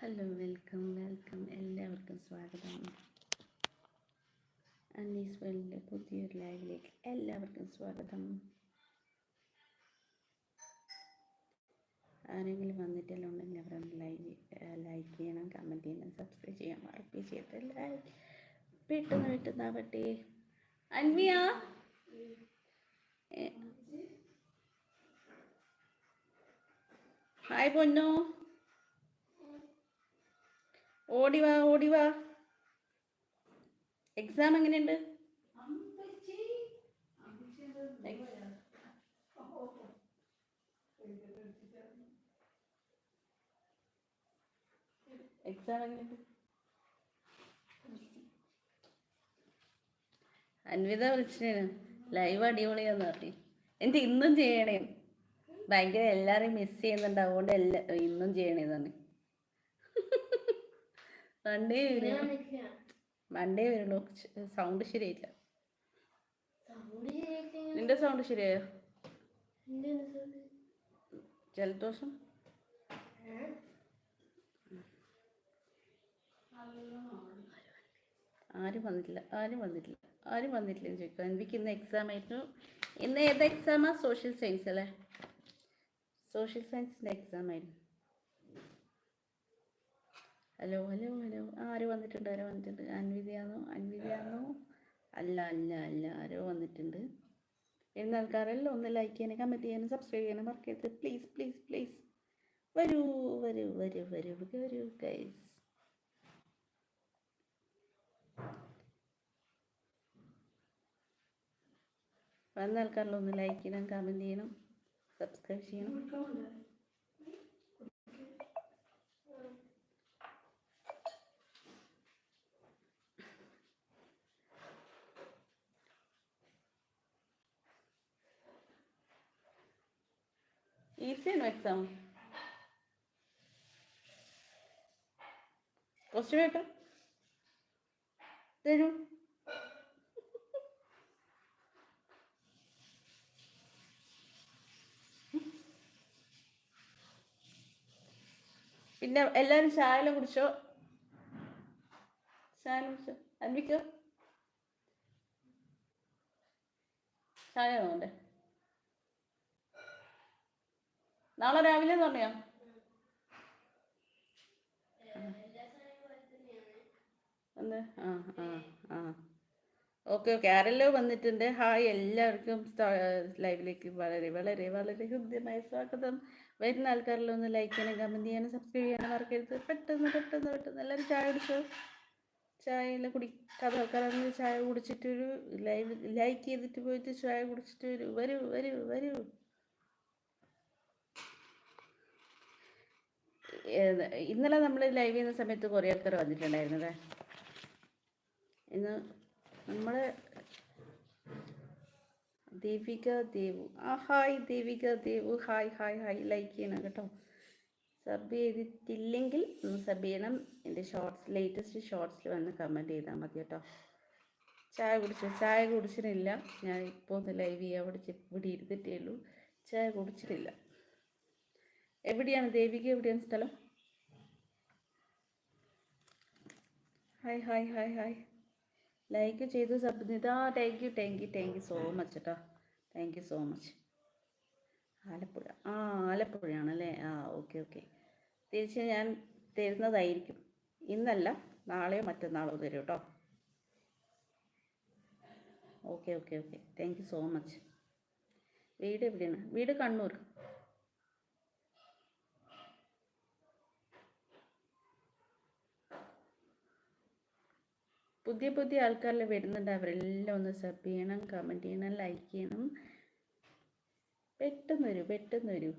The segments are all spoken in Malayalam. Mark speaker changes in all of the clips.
Speaker 1: ഹലോ വെൽക്കം വെൽക്കം എല്ലാവർക്കും സ്വാഗതം. അന്നീസ് വേൾഡിന്റെ പുതിയൊരു ലൈവിലേക്ക് എല്ലാവർക്കും സ്വാഗതം. ആരെങ്കിലും വന്നിട്ടെല്ലാം ഉണ്ടെങ്കിൽ അവരൊന്ന് ലൈവ് ലൈക്ക് ചെയ്യണം കമന്റ് ചെയ്യണം സബ്സ്ക്രൈബ് ചെയ്യണം മറപ്പി ചെയ്ത് ലൈക്ക് പെട്ടെന്ന് പെട്ടെന്നാവട്ടെ അന്മിയ ഹായ് പൊന്നോ. ഓടി വാ ഓടി വാ. എക്സാം എങ്ങനെയുണ്ട്? എക്സാം അൻവിത വിളിച്ചേന്. ലൈവ് അടിപൊളിയാന്ന് പറഞ്ഞു. എനിക്ക് ഇന്നും ചെയ്യണേ ഭയങ്കര എല്ലാരെയും മിസ് ചെയ്യുന്നുണ്ട്. അതുകൊണ്ട് എല്ലാ ഇന്നും ചെയ്യണേന്നാണ് മണ്ടേ വരുള്ളൂ മണ്ടേ വരുള്ളൂ. സൗണ്ട് ശരിയായില്ല. നിന്റെ സൗണ്ട് ശരിയായോ? ജലദോഷം? ആരും വന്നിട്ടില്ല. ആരും വന്നിട്ടില്ല. ആരും വന്നിട്ടില്ല എന്ന് ചോദിക്കുക എനിക്ക് ഇന്ന് എക്സാം ആയിരുന്നു. ഇന്ന് ഏത് എക്സാമാ സോഷ്യൽ സയൻസ് അല്ലേ? സോഷ്യൽ സയൻസിന്റെ എക്സാം ആയിരുന്നു. ഹലോ ഹലോ ഹലോ ആര് വന്നിട്ടുണ്ട് ആരോ വന്നിട്ടുണ്ട്. അൻവിതയാണോ അൻവിതയാണോ അല്ല അല്ല അല്ല. ആരോ വന്നിട്ടുണ്ട്. ആൾക്കാരെല്ലാം ഒന്ന് ലൈക്ക് ചെയ്യാനും കമന്റ് ചെയ്യാനും സബ്സ്ക്രൈബ് ചെയ്യാനും മറക്കരുത്. പ്ലീസ് പ്ലീസ് പ്ലീസ് വരൂ വരൂ വരൂ വരൂ വരൂ ഗൈസ് വന്ന ആൾക്കാരെല്ലാം ഒന്ന് ലൈക്ക് ചെയ്യണം കമന്റ് ചെയ്യണം സബ്സ്ക്രൈബ് ചെയ്യണം ഈസിയാണോ എക്സാം ക്വസ്റ്റ്യൻ പേപ്പർ തരൂ പിന്നെ എല്ലാവരും ചായല കുടിച്ചോ ചായ കുടിച്ചോ അൻവിക്കോ ചായ വേണ്ടേ നാളെ രാവിലെ പറഞ്ഞോ? ഒന്ന് ആ ആ ആ. Okay okay. ആരെല്ലോ വന്നിട്ടുണ്ട്. ഹായ് എല്ലാവർക്കും. ലൈവിലേക്ക് വളരെ വളരെ വളരെ ഹൃദ്യമായ സ്വാഗതം. വരുന്ന ആൾക്കാരെല്ലാം ഒന്ന് ലൈക്ക് ചെയ്യണം കമന്റ് ചെയ്യാനും സബ്സ്ക്രൈബ് ചെയ്യാനും മറക്കരുത്. പെട്ടെന്ന് പെട്ടെന്ന് പെട്ടെന്ന് എല്ലാവരും ചായ കുടിച്ചോ? ചായ എല്ലാം കുടി കഥ കലർന്ന് ചായ കുടിച്ചിട്ടൊരു ലൈവ് ലൈക്ക് ചെയ്തിട്ട് പോയിട്ട് ചായ കുടിച്ചിട്ട് വരൂ വരൂ വരൂ വരൂ. ഇന്നലെ നമ്മൾ ലൈവ് ചെയ്യുന്ന സമയത്ത് കുറേ ആൾക്കാർ വന്നിട്ടുണ്ടായിരുന്നല്ലേ? ഇന്ന് നമ്മൾ ദേവിക ദേവു. ആ hi Devika Devu. Hi hi hi like ചെയ്യണം കേട്ടോ. സബ് ചെയ്തിട്ടില്ലെങ്കിൽ ഒന്ന് സബ് ചെയ്യണം. എന്റെ ഷോർട്സ് ലേറ്റസ്റ്റ് ഷോർട്സിൽ വന്ന് കമന്റ് ചെയ്താൽ മതി കേട്ടോ. ചായ കുടിച്ചു? ചായ കുടിച്ചിട്ടില്ല. ഞാൻ ഇപ്പോൾ ഒന്ന് ലൈവ് ചെയ്യാൻ പഠിച്ച് ഇവിടെ ഇരുന്നിട്ടേ ഉള്ളൂ. ചായ കുടിച്ചിട്ടില്ല. എവിടെയാണ് ദേവിക? എവിടെയാണ് സ്ഥലം? Hi hi hi hi like ചെയ്തു സബ്നിത. Thank you thank you thank you so much കേട്ടോ thank you so much Alappuzha. ആ ആലപ്പുഴയാണല്ലേ ആ ഓക്കെ ഓക്കെ തിരിച്ച് ഞാൻ തരുന്നതായിരിക്കും. ഇന്നല്ല നാളെയോ മറ്റന്നാളോ തരും കേട്ടോ okay okay okay thank you so much വീട് എവിടെയാണ്? വീട് കണ്ണൂർ. പുതിയ പുതിയ ആൾക്കാരെല്ലാം വരുന്നുണ്ട്. അവരെല്ലാം ഒന്ന് സബ് ചെയ്യണം കമന്റ് ചെയ്യണം ലൈക്ക് ചെയ്യണം. പെട്ടെന്ന് വരൂ പെട്ടെന്ന് വരൂ.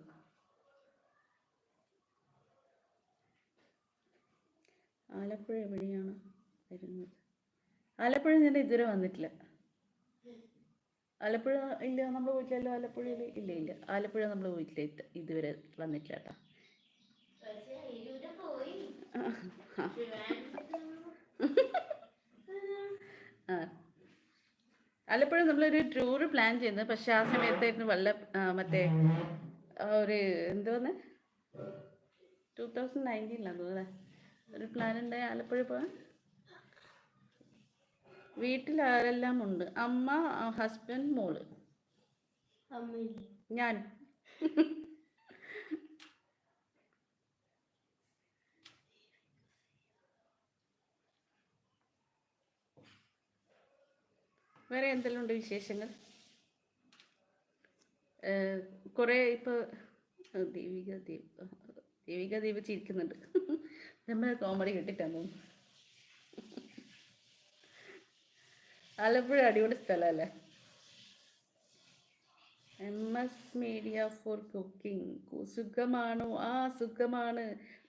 Speaker 1: ആലപ്പുഴ എവിടെയാണ് വരുന്നത്? ആലപ്പുഴ ഞാൻ ഇതുവരെ വന്നിട്ടില്ല. ആലപ്പുഴ ഇല്ല നമ്മൾ പോയിട്ടില്ലല്ലോ ആലപ്പുഴയിൽ ഇല്ല ഇല്ല. ആലപ്പുഴ നമ്മൾ പോയിട്ടില്ല ഇത് ഇതുവരെ വന്നിട്ടില്ല കേട്ടോ. ആ ആലപ്പുഴ നമ്മളൊരു ടൂർ പ്ലാൻ ചെയ്യുന്നത് പക്ഷെ ആ സമയത്തായിരുന്നു വല്ല ആ, മറ്റേ ആ, ഒരു എന്തോന്ന് ടൂ തൗസൻഡ് നയന്റീനിലാണ് തോന്നുന്നത് ഒരു പ്ലാൻ ഉണ്ടായി. ആലപ്പുഴ പോകാൻ വീട്ടിൽ ആരെല്ലാം ഉണ്ട്? അമ്മ ഹസ്ബൻഡ്
Speaker 2: മോൾ.
Speaker 1: ഞാൻ. വേറെ എന്തെല്ലാം ഉണ്ട് വിശേഷങ്ങൾ കുറേ ഇപ്പോൾ ദേവിക ദേവ ദേവിക ദീപ ചിരിക്കുന്നുണ്ട്. നമ്മൾ കോമഡി തോന്നുന്നു. ആലപ്പുഴ അടിപൊളി സ്ഥലമല്ലേ M S media for cooking സുഖമാണോ. ആ സുഖമാണ്.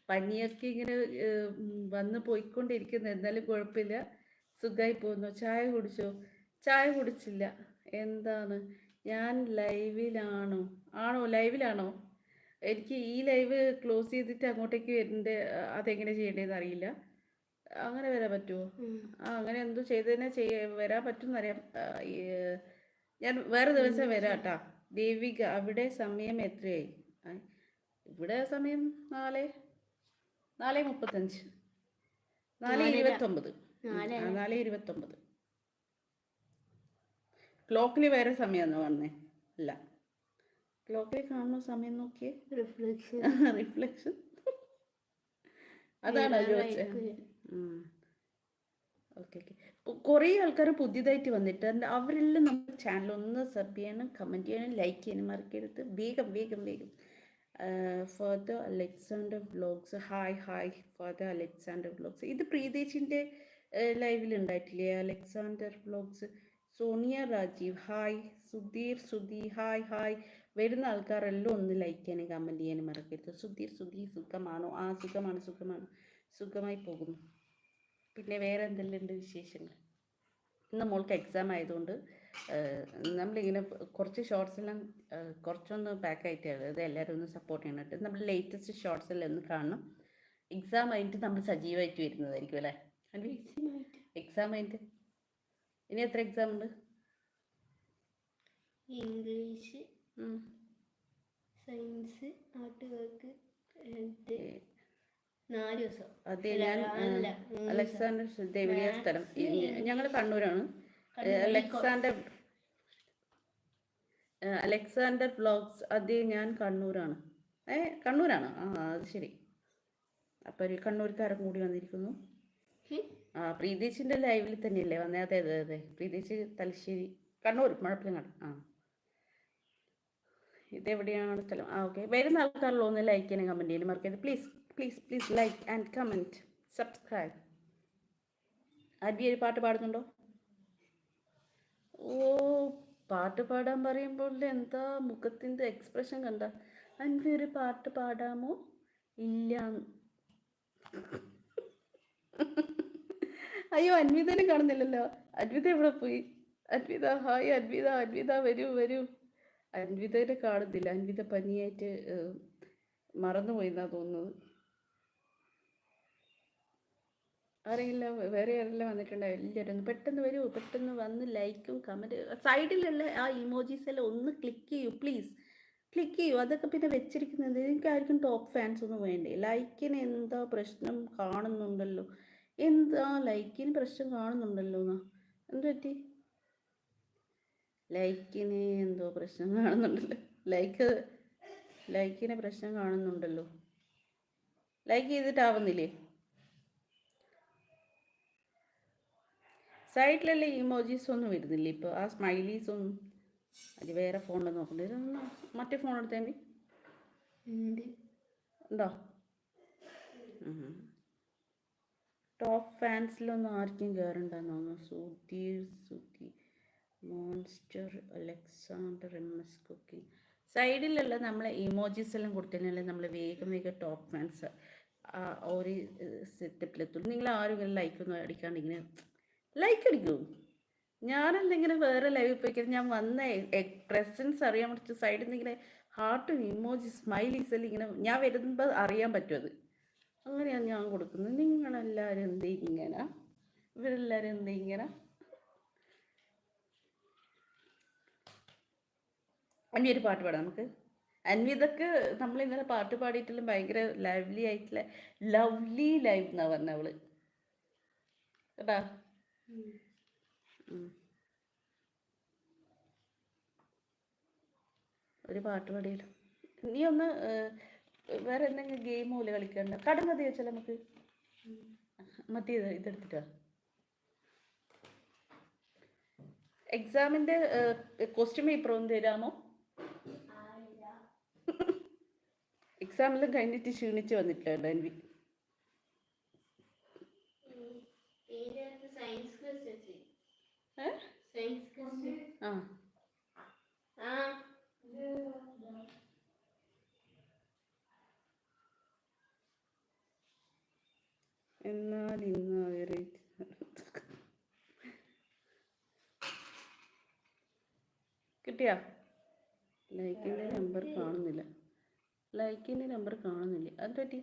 Speaker 1: പനിയൊക്കെ ഇങ്ങനെ വന്ന് പോയിക്കൊണ്ടിരിക്കുന്നു. എന്നാലും കുഴപ്പമില്ല. സുഖമായി പോകുന്നു. ചായ കുടിച്ചോ? ചായ കുടിച്ചില്ല. എന്താണ്? ഞാൻ ലൈവിലാണോ? ആണോ? ലൈവിലാണോ? എനിക്ക് ഈ ലൈവ് ക്ലോസ് ചെയ്തിട്ട് അങ്ങോട്ടേക്ക് വരുന്നുണ്ട് അതെങ്ങനെ ചെയ്യേണ്ടതെന്ന് അറിയില്ല. അങ്ങനെ വരാൻ പറ്റുമോ ആ അങ്ങനെ എന്തോ ചെയ്തതിനെ ചെയ്യ വരാൻ പറ്റുമെന്നറിയാം. ഞാൻ വേറെ ദിവസം വരാം കേട്ടാ ദേവിക അവിടെ സമയം എത്രയായി? ഇവിടെ സമയം നാല് നാല് മുപ്പത്തഞ്ച്. നാല്. ഇരുപത്തൊമ്പത്. നാല് ഇരുപത്തൊമ്പത്. ക്ലോക്കിൽ വേറെ സമയമാണോ വന്നേ? അല്ല. ക്ലോക്കിൽ കാണുന്ന സമയം നോക്കിയേ.
Speaker 2: റിഫ്ലക്ഷൻ.
Speaker 1: റിഫ്ലക്ഷൻ. അതാണ് ചോദിച്ചത് ഓക്കെ ഓക്കെ. കുറേ ആൾക്കാർ പുതിയതായിട്ട് വന്നിട്ടുണ്ട് അവരെല്ലാം നമ്മൾ ചാനൽ ഒന്ന് സബ് ചെയ്യണം കമന്റ് ചെയ്യണം ലൈക്ക് ചെയ്യാനും മറക്കരുത്. വേഗം വേഗം വേഗം. Father Alexander vlogs hi hi father Alexander vlogs. ഇത് പ്രീതേശിന്റെ ലൈവിൽ ഉണ്ടായിട്ടില്ലേ? Alexander vlogs Sonia Rajeev hi Sudheer Sudhi hi hi. വരുന്ന ആൾക്കാരെല്ലാം ഒന്ന് ലൈക്ക് ചെയ്യാനും കമന്റ് ചെയ്യാനും മറക്കരുത്. സുധീർ സുധി സുഖമാണോ? ആ സുഖമാണ് സുഖമാണ്. സുഖമായി പോകുന്നു. പിന്നെ വേറെ എന്തെല്ലാം ഉണ്ട് വിശേഷങ്ങൾ? ഇന്ന് മോൾക്ക് എക്സാം ആയതുകൊണ്ട് നമ്മളിങ്ങനെ കുറച്ച് ഷോർട്സ് എല്ലാം കുറച്ചൊന്ന് പാക്ക് ആയിട്ടാണ് അത് എല്ലാവരും ഒന്ന് സപ്പോർട്ട് ചെയ്യണം കേട്ടോ. നമ്മൾ ലേറ്റസ്റ്റ് ഷോർട്സ് എല്ലാം ഒന്ന് കാണണം. എക്സാം കഴിഞ്ഞിട്ട് നമ്മൾ സജീവമായിട്ട് വരുന്നതായിരിക്കും അല്ലേ? എക്സാം കഴിഞ്ഞിട്ട് ഇനി എത്ര എക്സാം ഉണ്ട്?
Speaker 2: ഇംഗ്ലീഷ്. സയൻസ് ആർട്ട് വർക്ക് നാല് ദിവസം.
Speaker 1: അതെ ഞാൻ അലക്സാണ്ടർ ദേവിയ സ്ഥലം. ഞങ്ങൾ കണ്ണൂരാണ്. അലക്സാണ്ടർ അലക്സാണ്ടർ ബ്ലോഗ്സ് അതെ ഞാൻ കണ്ണൂരാണ്. ഏ കണ്ണൂരാണ്. ആ അത് ശരി. അപ്പോൾ ഒരു കണ്ണൂർക്കാരൻ കൂടി വന്നിരിക്കുന്നു. ആ പ്രീതീഷിന്റെ ലൈവിൽ തന്നെയല്ലേ വന്നേ? അതെ അതെ അതെ. പ്രീതീഷ് തലശ്ശേരി കണ്ണൂർ മുഴപ്പിലങ്ങാട് ആ. ഇതെവിടെയാണ് സ്ഥലം? ആ ഓക്കെ വരുന്ന ആൾക്കാരുള്ള ഒന്ന് ലൈക്ക് ചെയ്യാനും കമന്റ് ചെയ്യാനും മറക്കരുത് please please please like and comment subscribe Anvi ഒരു പാട്ട് പാടുന്നുണ്ടോ? ഓ പാട്ട് പാടാൻ പറയുമ്പോൾ എന്താ മുഖത്തിന്റെ എക്സ്പ്രഷൻ കണ്ട? അൻവി ഒരു പാട്ട് പാടാമോ? ഇല്ല. അയ്യോ അൻവിതനെ കാണുന്നില്ലല്ലോ. അൻവിത എവിടെ പോയി? അൻവിത ഹായ് അൻവിത അൻവിത വരൂ വരൂ. അൻവിതനെ കാണുന്നില്ല. അൻവിത പനിയായിട്ട് മറന്നുപോയി എന്നാ തോന്നുന്നത് ആരെങ്കിലും വേറെ ആരെല്ലാം വന്നിട്ടുണ്ടായി എല്ലാവരും പെട്ടെന്ന് വരൂ പെട്ടെന്ന് വന്ന് ലൈക്കും കമന്റ് സൈഡിലുള്ള ആ ഇമോജീസ് എല്ലാം ഒന്ന് ക്ലിക്ക് ചെയ്യൂ പ്ലീസ്. ക്ലിക്ക് ചെയ്യൂ. അതൊക്കെ പിന്നെ വെച്ചിരിക്കുന്നത് എനിക്ക് ആർക്കും ടോപ്പ് ഫാൻസ് ഒന്നും വേണ്ടേ? ലൈക്കിന് എന്താ പ്രശ്നം കാണുന്നുണ്ടല്ലോ. എന്താ ലൈക്കിന് പ്രശ്നം കാണുന്നുണ്ടല്ലോ എന്നാ എന്ത് പറ്റി? ലൈക്കിന് എന്തോ പ്രശ്നം കാണുന്നുണ്ടല്ലോ. ലൈക്ക് ലൈക്കിന് പ്രശ്നം കാണുന്നുണ്ടല്ലോ. ലൈക്ക് ചെയ്തിട്ടാവുന്നില്ലേ? സൈഡിലുള്ള ഇമോജീസ് ഒന്നും വരുന്നില്ല ഇപ്പോൾ ആ സ്മൈലീസ് ഒന്നും അത് വേറെ ഫോണിൽ നോക്കണ്ട. ഇതൊന്ന് മറ്റേ ഫോൺ എടുത്താൽ
Speaker 2: ഉണ്ടോ?
Speaker 1: ടോപ്പ് ഫാൻസിലൊന്നും ആർക്കും കയറണ്ടെന്ന് തോന്നുന്നു. Sudheer Sudhi monster Alexander M S cooking സൈഡിലുള്ള നമ്മളെ ഇമോജീസ് എല്ലാം കൊടുത്തിട്ടുണ്ടെങ്കിൽ നമ്മൾ വേഗം വേഗം ടോപ്പ് ഫാൻസ് ഒരു സെറ്റപ്പിലെത്തുള്ളൂ നിങ്ങൾ ആരും ലൈക്ക് ഒന്നും അടിക്കാണ്ട് ഇങ്ങനെ ലൈക്ക് അടിക്കൂ. ഞാൻ എന്തെങ്കിലും വേറെ ലൈവിൽ പോയി ഞാൻ വന്ന പ്രസൻസ് അറിയാൻ പറ്റും സൈഡിൽ നിന്ന് ഇങ്ങനെ ഹാർട്ടും ഇമോജി സ്മൈലീസ് എല്ലാം ഇങ്ങനെ ഞാൻ വരുമ്പോൾ അറിയാൻ പറ്റും അത്. അങ്ങനെയാണ് ഞാൻ കൊടുക്കുന്നത്. നിങ്ങളെല്ലാവരും എന്ത് ഇങ്ങനെ? ഇവരെല്ലാവരും എന്ത് ഇങ്ങനെ? അനി ഒരു പാട്ട് പാടാം നമുക്ക്. അൻവിതക്ക് നമ്മൾ ഇന്നലെ പാട്ട് പാടിയിട്ടും ഭയങ്കര ലവ്ലി ആയിട്ടുള്ള ലവ്ലി ലൈഫ് എന്നാ പറഞ്ഞ അവൾ. കേട്ടാ? ഒരു പാട്ട് പാടിയല്ലോ. നീ ഒന്ന് വേറെ എന്തെങ്കിലും ഗെയിം പോലെ കളിക്കണ്ട കടം മതി വെച്ചാൽ നമുക്ക്? മറ്റേ ഇത് ഇതെടുത്തിട്ടാ എക്സാമിന്റെ ക്വസ്റ്റ്യൻ പേപ്പർ ഒന്ന് തരാമോ? എക്സാമെല്ലാം കഴിഞ്ഞിട്ട് ക്ഷീണിച്ച് വന്നിട്ടില്ല
Speaker 2: ക്വസ്റ്റ്യൻ
Speaker 1: ആ. എന്നാൽ ഇന്ന് അവരെ കിട്ടിയാ? ലൈക്കിന്റെ നമ്പർ കാണുന്നില്ല. ലൈക്കിന്റെ നമ്പർ കാണുന്നില്ല. അത് പറ്റി.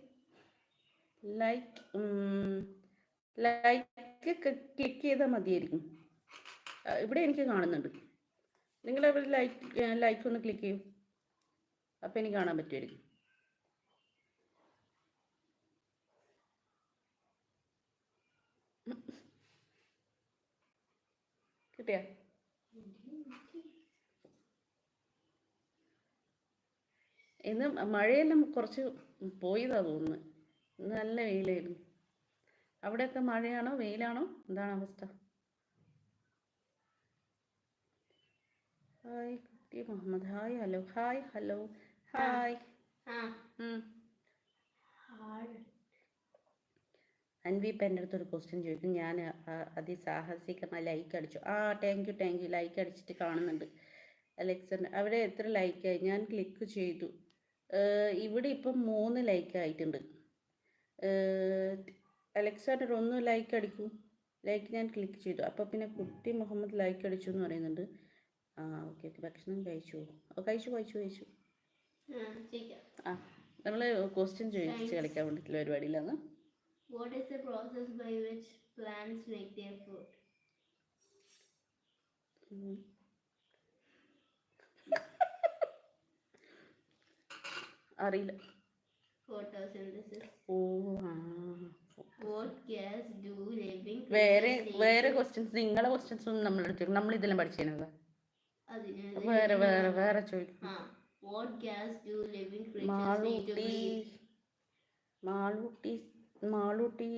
Speaker 1: ലൈക്ക് ലൈക്ക് ക്ലിക്ക് ചെയ്താൽ മതിയായിരിക്കും. ഇവിടെ എനിക്ക് കാണുന്നുണ്ട്. നിങ്ങൾ ലൈക്ക് ലൈക്ക് ഒന്ന് ക്ലിക്ക് ചെയ്യും. അപ്പോൾ എനിക്ക് കാണാൻ പറ്റുമായിരിക്കും. കിട്ടിയാ? ഇന്ന് മഴയെല്ലാം കുറച്ച് പോയതാ തോന്നുന്നു. ഇന്ന് നല്ല വെയിലായിരുന്നു. അവിടെയൊക്കെ മഴയാണോ? വെയിലാണോ? എന്താണ് അവസ്ഥ? ഹായ് കുട്ടി Muhammad. Hi hello. Hi hello. Hi.
Speaker 2: ആ.
Speaker 1: അൻവി ഇപ്പം എന്റെ അടുത്തൊരു ക്വസ്റ്റ്യൻ ചോദിക്കും. ഞാൻ അതിസാഹസികമായി ലൈക്ക് അടിച്ചു. ആ thank you thank you like അടിച്ചിട്ട് കാണുന്നുണ്ട്. അലക്സൻ അവിടെ എത്ര ലൈക്കായി ഞാൻ ക്ലിക്ക് ചെയ്തു. ഇവിടെ ഇപ്പം മൂന്ന് ലൈക്ക് ആയിട്ടുണ്ട്. അലക്സാണ്ടർ ഒന്ന് ലൈക്ക് അടിക്കൂ. ലൈക്ക് ഞാൻ ക്ലിക്ക് ചെയ്തു. അപ്പോൾ പിന്നെ കുട്ടി മുഹമ്മദ് ലൈക്ക് അടിച്ചു എന്ന് പറയുന്നുണ്ട്. ആ ഓക്കെ ഓക്കെ ഭക്ഷണം കഴിച്ചു. കഴിച്ചു കഴിച്ചു കഴിച്ചു.
Speaker 2: ആ
Speaker 1: നമ്മൾ ക്വസ്റ്റ്യൻ ചോദിച്ച് കളിക്കാൻ വേണ്ടിയിട്ടുള്ള പരിപാടിയിലാണ്.
Speaker 2: What is the process by which plants make their food?
Speaker 1: Are അറിയില്ല
Speaker 2: Photosynthesis.
Speaker 1: Oh. ആ
Speaker 2: What gas do living
Speaker 1: വേറെ വേറെ ക്വസ്റ്റ്യൻസ് നിങ്ങളെ ക്വസ്റ്റ്യൻസ് ഒന്നും നമ്മൾ എടുത്തു നമ്മൾ ഇതെല്ലാം പഠിച്ചിരുന്നത് വേറെ വേറെ വേറെ ചോദിക്കും
Speaker 2: do living creatures need to
Speaker 1: Malootty Malootty Malootty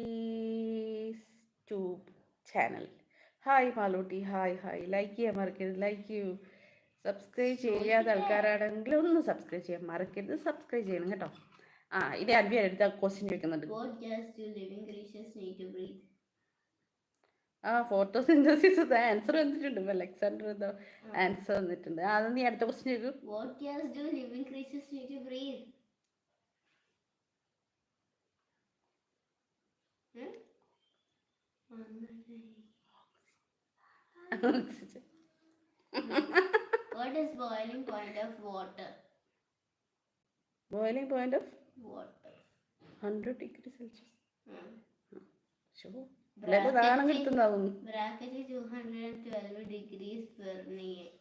Speaker 1: tube channel. Hi Malootty hi hi. Like ചെയ്യാൻ മറക്കരുത്. ലൈക്ക് ചെയ്യൂ. സബ്സ്ക്രൈബ് ചെയ്യാത്ത ആൾക്കാരാണെങ്കിൽ ഒന്ന് സബ്സ്ക്രൈബ് ചെയ്യാൻ മറക്കരുത്. സബ്സ്ക്രൈബ് ചെയ്യണം കേട്ടോ. ആ ഇത് അൻവി അടുത്ത ക്വസ്റ്റ്യൻ ചോദിക്കുന്നുണ്ട്? ആ ഫോട്ടോസിന്തസിസ് ആൻസർ വന്നിട്ടുണ്ട്. അലക്സാണ്ടർ എന്തോ ആൻസർ വന്നിട്ടുണ്ട്. അത് നീ അടുത്ത ക്വസ്റ്റ്യൻ ചോദിക്കൂ?
Speaker 2: ഒന്നര. What is boiling point of water?
Speaker 1: Boiling point of
Speaker 2: Water.
Speaker 1: Hundred degree Celsius
Speaker 2: Hmm.
Speaker 1: ഷോ എല്ലാവരും ദാഹനം കിട്ടുന്നതാവുന്നു
Speaker 2: Bracket 212 degrees Fahrenheit.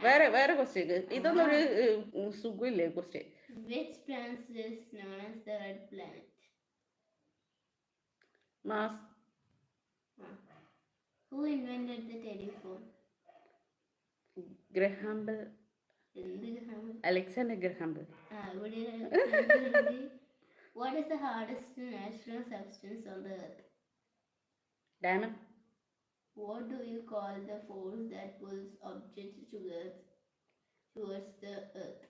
Speaker 1: വേറെ വേറെ ക്വസ്റ്റ്യൻ ഇതൊന്നും ഒരു ഏഹ്, സുഖമില്ലേ question
Speaker 2: Which plant is known as the red planet?
Speaker 1: Mars
Speaker 2: Hmm. Who invented the telephone?
Speaker 1: Graham Bell.
Speaker 2: Alexander Graham Bell. What is the hardest natural substance on the earth?
Speaker 1: Diamond.
Speaker 2: What do you call the force that pulls objects towards towards the earth?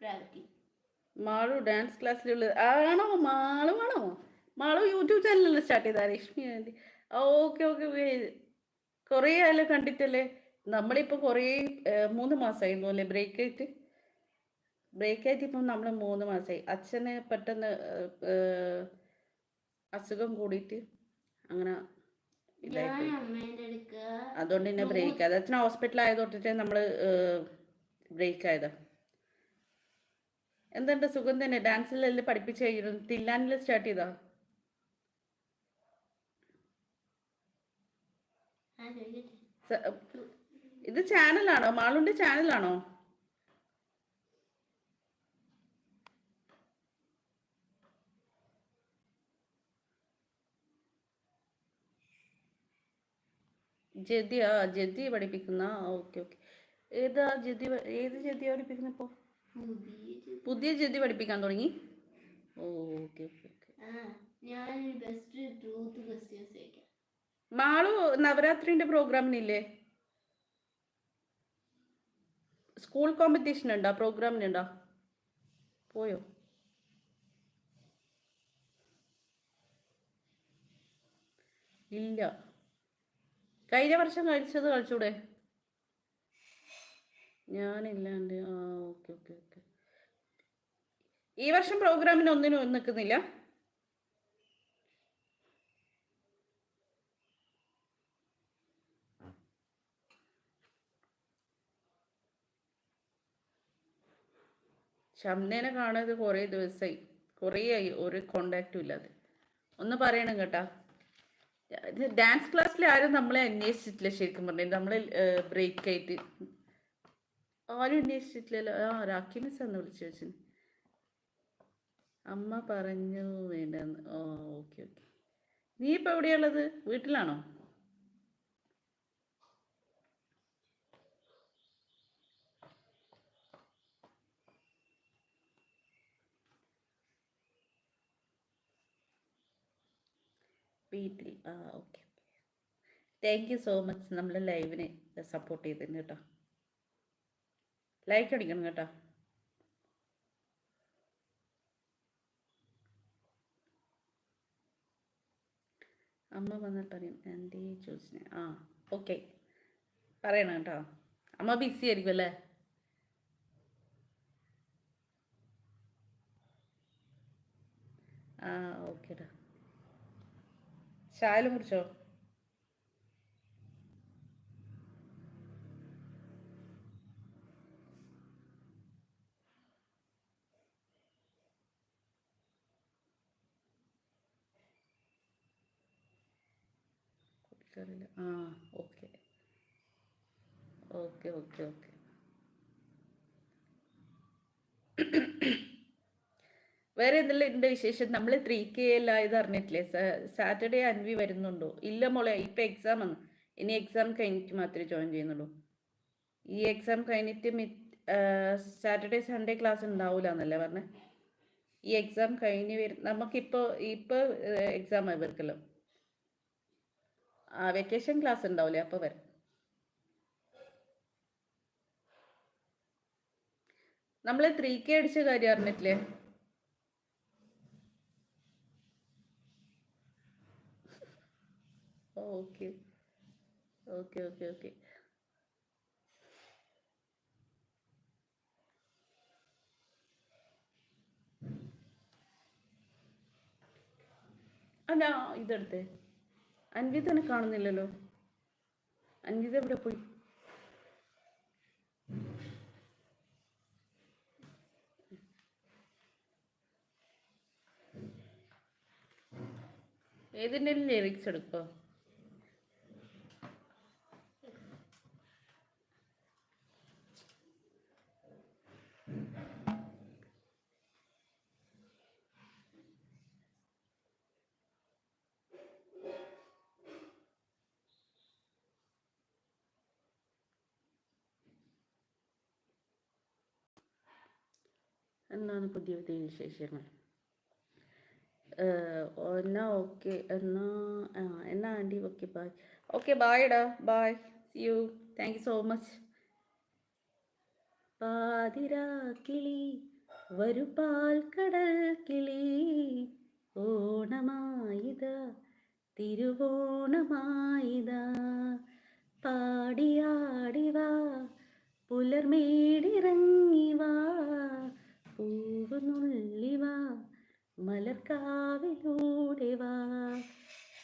Speaker 2: Gravity.
Speaker 1: Malu dance ക്ലാസ്സിലുള്ളത് ആണോ മാളു ആണോ മാളു യൂട്യൂബ് ചാനലല്ലേ സ്റ്റാർട്ട് ചെയ്താ? Rashmi aunty. Okay okay okay. കുറേ ആയാലും കണ്ടിട്ടല്ലേ? നമ്മളിപ്പോൾ കുറേ മൂന്ന് മാസമായിരുന്നു അല്ലേ ബ്രേക്ക് ആയിട്ട്. ബ്രേക്ക് ആയിട്ട് ഇപ്പം നമ്മൾ മൂന്ന് മാസമായി അച്ഛന് പെട്ടെന്ന് അസുഖം കൂടിയിട്ട് അങ്ങനെ അതുകൊണ്ട് തന്നെ ബ്രേക്ക് ആയത്. അച്ഛൻ ഹോസ്പിറ്റൽ ആയത് തൊട്ടിട്ട് നമ്മൾ ബ്രേക്ക് ആയതാ. എന്തുണ്ട് സുഖം തന്നെ? ഡാൻസിലെല്ലാം പഠിപ്പിച്ച് കഴിഞ്ഞിരുന്നു തില്ലാനിൽ സ്റ്റാർട്ട് ചെയ്താ? ഇത് ചാനലാണോ? മാളുണ്ട് ചാനലാണോ? ജതി ആ ജതി പഠിപ്പിക്കുന്ന ഓക്കെ ഓക്കെ. ഏതാ ജതി ഏത് ജതിയാ പഠിപ്പിക്കുന്ന ഇപ്പോൾ
Speaker 2: പുതിയ
Speaker 1: ജതി പഠിപ്പിക്കാൻ തുടങ്ങി? ഓ ഓക്കെ ഓക്കെ
Speaker 2: ഞാൻ ബെസ്റ്റ് ടു
Speaker 1: മാളു നവരാത്രിന്റെ പ്രോഗ്രാമിനില്ലേ? സ്കൂൾ കോമ്പറ്റീഷൻ ഉണ്ടോ? പ്രോഗ്രാമിനുണ്ടോ പോയോ? ഇല്ല. കഴിഞ്ഞ വർഷം കഴിച്ചത് കളിച്ചൂടെ? ഞാനില്ലാണ്ട് ആ ഓക്കെ ഓക്കെ ഓക്കെ. ഈ വർഷം പ്രോഗ്രാമിന് ഒന്നിനും നിൽക്കുന്നില്ല ഷംനേനെ കാണാതെ കുറേ ദിവസമായി കുറേ ആയി. ഒരു കോണ്ടാക്റ്റും ഇല്ലാതെ. ഒന്ന് പറയണം കേട്ടാ. ഡാൻസ് ക്ലാസ്സിൽ ആരും നമ്മളെ അന്വേഷിച്ചിട്ടില്ല ശരിക്കും പറഞ്ഞു. നമ്മൾ ബ്രേക്ക് ആയിട്ട് ആരും അന്വേഷിച്ചിട്ടില്ലല്ലോ. ആ രാഖി മിസ് എന്ന് വിളിച്ചു വെച്ചു അമ്മ പറഞ്ഞു വേണ്ടെന്ന്. ഓ ഓക്കെ ഓക്കെ. നീ ഇപ്പം എവിടെയുള്ളത് വീട്ടിലാണോ? വീട്ടിൽ. ആ okay. Thank you so much നമ്മൾ ലൈവിനെ സപ്പോർട്ട് ചെയ്തതിന് കേട്ടോ. ലൈക്ക് അടിക്കണം കേട്ടോ. അമ്മ വന്നാൽ പറയും എന്റെ ചോദിച്ചു. ആ ഓക്കെ. പറയണം കേട്ടോ. അമ്മ ബിസി ആയിരിക്കും അല്ലേ? ആ ഓക്കേടാ ശാലും കുറിച്ചോ ആ ഓക്കെ. Okay okay okay. വേറെ എന്തെല്ലാം ഉണ്ട് വിശേഷം? നമ്മൾ ത്രീ കെ എല്ലായത് അറിഞ്ഞിട്ടില്ലേ? സാറ്റർഡേ അൻവി വരുന്നുണ്ടോ? ഇല്ല മോളെ ഇപ്പൊ എക്സാം ആണ്. ഇനി എക്സാം കഴിഞ്ഞിട്ട് മാത്രമേ ജോയിൻ ചെയ്യുന്നുള്ളൂ. ഈ എക്സാം കഴിഞ്ഞിട്ട് സാറ്റർഡേ സൺഡേ ക്ലാസ് ഉണ്ടാവില്ല എന്നല്ലേ പറഞ്ഞേ? ഈ എക്സാം കഴിഞ്ഞ് വരും നമുക്കിപ്പോൾ ഇപ്പോൾ എക്സാം ഇവർക്കല്ലോ. ആ വെക്കേഷൻ ക്ലാസ് ഉണ്ടാവില്ലേ അപ്പോൾ വരും. നമ്മൾ ത്രീ കെ അടിച്ച കാര്യം അറിഞ്ഞിട്ടില്ലേ? ഓക്കെ. Okay okay okay. അല്ല ഇതെടുത്തേ. അൻവിതനെ കാണുന്നില്ലല്ലോ. അൻവിത എവിടെ പോയി? ഏതിന്റെ ലിറിക്സ് എടുക്കോ എന്താണ് പുതിയ പുതിയ വിശേഷങ്ങൾ. എന്നാ ഓക്കെ എന്നാ എന്നാ aunty okay bye okay bye ഡാ bye see you thank you so much പാതിരാക്കിളി വരു പാൽ കടൽ കിളി ഓണമായിത തിരുവോണമായിത. പാടിയാടിവാ പുലർമേടിറങ്ങി വാ പൂവ് നുള്ളിവാ മലർക്കാവിലൂടെ വാ.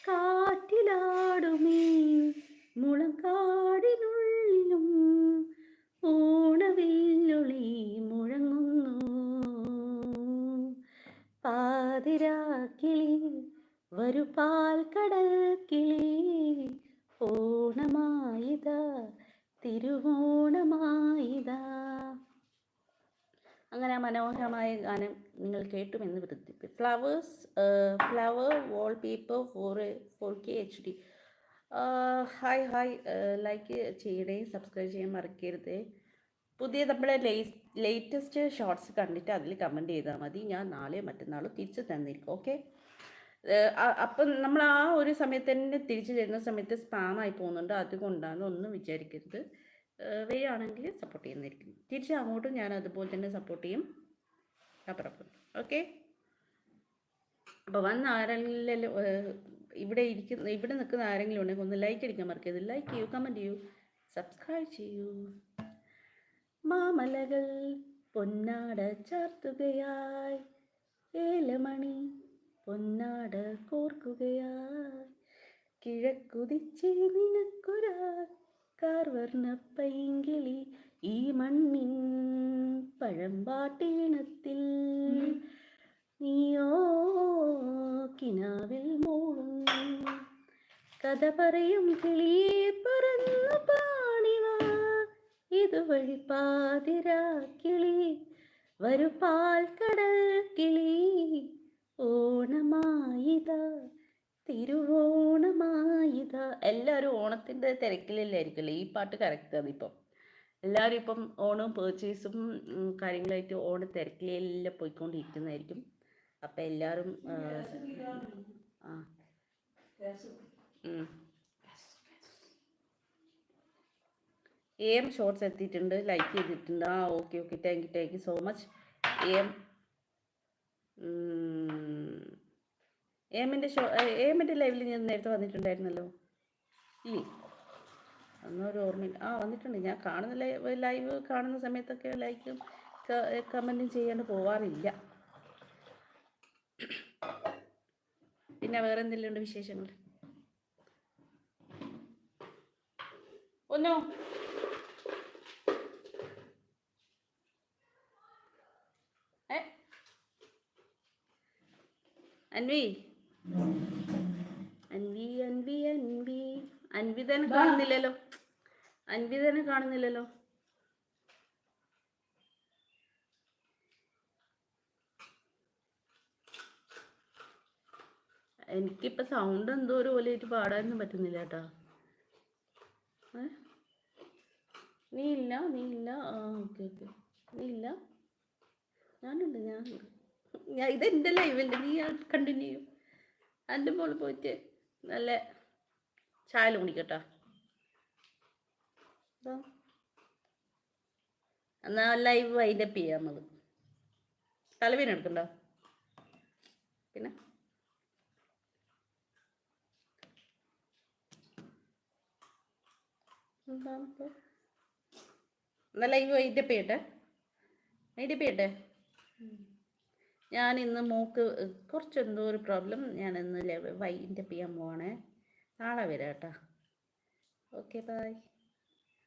Speaker 1: കാറ്റിലാടുമേ മുളം കാടിനുള്ളിലും ഓണവില്ലൊളി മുഴങ്ങുന്നു. പാതിരാക്കിളി വരു പാൽ കടൽ കിളി ഓണമായിതാ തിരുവോണമായിതാ. അങ്ങനെ ആ മനോഹരമായ ഗാനം നിങ്ങൾ കേട്ടുമെന്ന് വൃത്തി flowers flower wallpaper four four K H D hi hi like ചെയ്യണേ സബ്സ്ക്രൈബ് ചെയ്യാൻ മറക്കരുത്. പുതിയ നമ്മുടെ ലേറ്റസ്റ്റ് ഷോർട്സ് കണ്ടിട്ട് അതിൽ കമന്റ് ചെയ്താൽ മതി. ഞാൻ നാളെ മറ്റന്നാളും തിരിച്ചു തന്നിരിക്കും ഓക്കെ അപ്പം നമ്മൾ ആ ഒരു സമയത്ത് തന്നെ തിരിച്ചു തരുന്ന സമയത്ത് സ്പാം ആയി പോകുന്നുണ്ട്. അതുകൊണ്ടാണ് ഒന്നും വിചാരിക്കരുത്. വരികയാണെങ്കിൽ സപ്പോർട്ട് ചെയ്യുന്നതായിരിക്കും. തിരിച്ച് അങ്ങോട്ടും ഞാൻ അതുപോലെ തന്നെ സപ്പോർട്ട് ചെയ്യും. അപ്പുറപ്പുറം ഓക്കെ അപ്പോൾ വന്ന ആരെങ്കിലും ഇവിടെ ഇരിക്കുന്ന ഇവിടെ നിൽക്കുന്ന ആരെങ്കിലും ഉണ്ടെങ്കിൽ ഒന്ന് ലൈക്ക് അടിക്കാൻ മറക്കരുത്. ലൈക്ക് ചെയ്യൂ കമന്റ് ചെയ്യൂ സബ്സ്ക്രൈബ് ചെയ്യൂ. മാമലകൾ പൊന്നാട ചാർത്തുകയായി. ഏലമണി പൊന്നാട കോർക്കുകയായി. കിഴക്കുതിച്ചേ നിനക്കൊരാ കാർവർണ പൈങ്കിളി ഈ മണ്ണിൻ പഴമ്പാട്ടീണത്തിൽ നീയോ കിനാവിൽ മൂളും കഥ പറയും കിളിയെ പറന്നു പാണിവാ. ഇതുവഴി പാതിരാ കിളി വരു പാൽ കടൽ കിളി ഓണമായിത. തിരുവോണമായിത. എല്ലാവരും ഓണത്തിന്റെ തിരക്കിലല്ലായിരിക്കുമല്ലേ ഈ പാട്ട് കറക്റ്റ് അതിപ്പം എല്ലാവരും ഇപ്പം ഓണവും പേർച്ചേസും കാര്യങ്ങളായിട്ട് ഓണ തിരക്കിലെല്ലാം പോയിക്കൊണ്ടിരിക്കുന്നതായിരിക്കും. അപ്പം എല്ലാവരും ആ, എ എം ഷോർട്സ് എത്തിയിട്ടുണ്ട് ലൈക്ക് ചെയ്തിട്ടുണ്ട്. ആ okay okay thank you thank you so much A M എമ്മിന്റെ ഷോ എമ്മിന്റെ ലൈവിൽ ഞാൻ നേരത്തെ വന്നിട്ടുണ്ടായിരുന്നല്ലോ. ഇല്ലേ? അന്നൊരു ഓർമ്മയില്ല. ആ വന്നിട്ടുണ്ട്. ഞാൻ കാണുന്ന ലൈവ് ലൈവ് കാണുന്ന സമയത്തൊക്കെ ലൈക്കും കമന്റും ചെയ്യാണ്ട് പോവാറില്ല. പിന്നെ വേറെ എന്തെങ്കിലും ഉണ്ട് വിശേഷങ്ങൾ? ഒന്നോ? അൻവി? അൻവി അൻവി അൻവി. അൻവി തന്നെ കാണുന്നില്ലല്ലോ. അൻവി തന്നെ കാണുന്നില്ലല്ലോ. എനിക്കിപ്പോൾ സൗണ്ട് എന്തോ ഒരു പോലെയായിട്ട് പാടാനൊന്നും പറ്റുന്നില്ല കേട്ടോ? നീ ഇല്ല നീ ഇല്ല. ആ ഓക്കെ ഓക്കെ. നീ ഇല്ല? ഞാനുണ്ട് ഞാനുണ്ട്. ഞാൻ ഇതെന്റെ ലൈവല്ലേ നീ കണ്ടിന്യൂ ചെയ്യും. എന്റെ മോൾ പോയിട്ട് നല്ല ചായ കുടിക്കട്ടോ. എന്നാ ലൈവ് വൈൻഡപ്പ് ചെയ്യാം നമ്മൾ തലവേന എടുക്കണ്ടോ? പിന്നെ? എന്നാ ലൈവ് വൈൻഡപ്പ് ചെയ്യട്ടെ? വൈൻഡപ്പ് ചെയ്യട്ടെ? ഞാൻ ഇന്ന് മൂക്ക് കുറച്ച് എന്തോ ഒരു പ്രോബ്ലം ഞാൻ ഇന്ന് വൈൻഡപ്പ് ചെയ്യാൻ പോവാണേ. നാളെ വരാം കേട്ടോ. Okay bye